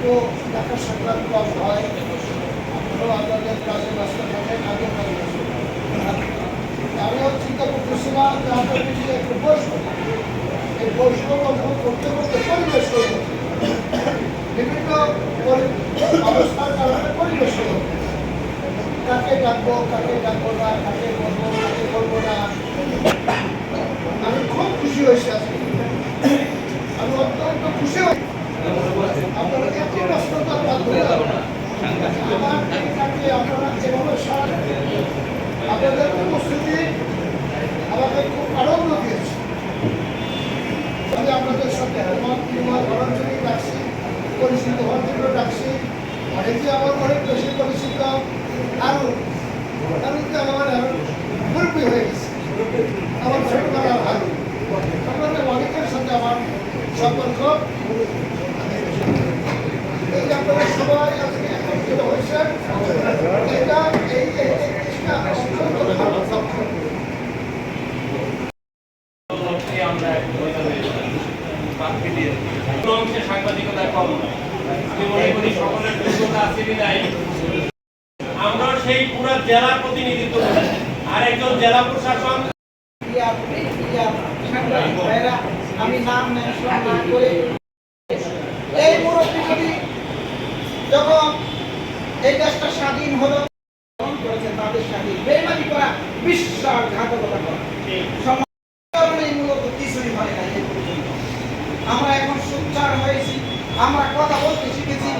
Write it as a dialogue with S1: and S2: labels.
S1: দেখা সাক্ষাৎ কম হয় আপনাদের কাজে ব্যস্ত থাকেন আমিও কাজে ব্যস্ত। আমিও চিন্তা করতেছিলাম যে আপনাদের যে একটু বসবো এই বসবো করতে করতে পরিবেশ হয়ে বিভিন্ন অবস্থার কারণে পরিবেশ হয়ে কাকে ডাকবো কাকে ডাকবো না, কাকে বলব কাকে বলব না। আমি খুব খুশি হয়েছি আজকে। আমি অত্যন্ত খুশি হয়েছি। আমার আপনাদের উপস্থিতি আমাকে খুব আনন্দ দিয়েছে আপনাদের সাথে আমার বিনিময় করার জন্য ডাকছি পরিচিত হওয়ার আমার অনেক বেশি পরিচিত আরও আরুতে আমার আরও মুরব্বী হয়ে গেছে আমার আপনাদের অনেকের সাথে আমার সম্পর্ক এই যে আপনারা সবাই আজকে একত্রিত হয়েছেন এটা এই এই জিনিসটা অত্যন্ত ভালো
S2: লক্ষ্যে আমরা কম আমি মনে করি সকলের যোগ্যতা আছে সেই পুরো জেলার প্রতিনিধিত্ব করি আর একজন জেলা প্রশাসন
S3: ইয়া ইয়া আমি নাম মেনশন না করে এই মুরব্বীগুলি যখন এই দেশটা স্বাধীন হলো করেছে তাদের স্বাধীন। বেমানি করা বিশ্বাসঘাতকতা করা। সমাজ কারণে মূলত কিছুই হয় না আমরা এখন সোচ্চার হয়েছি আমরা কথা বলতে শিখেছি।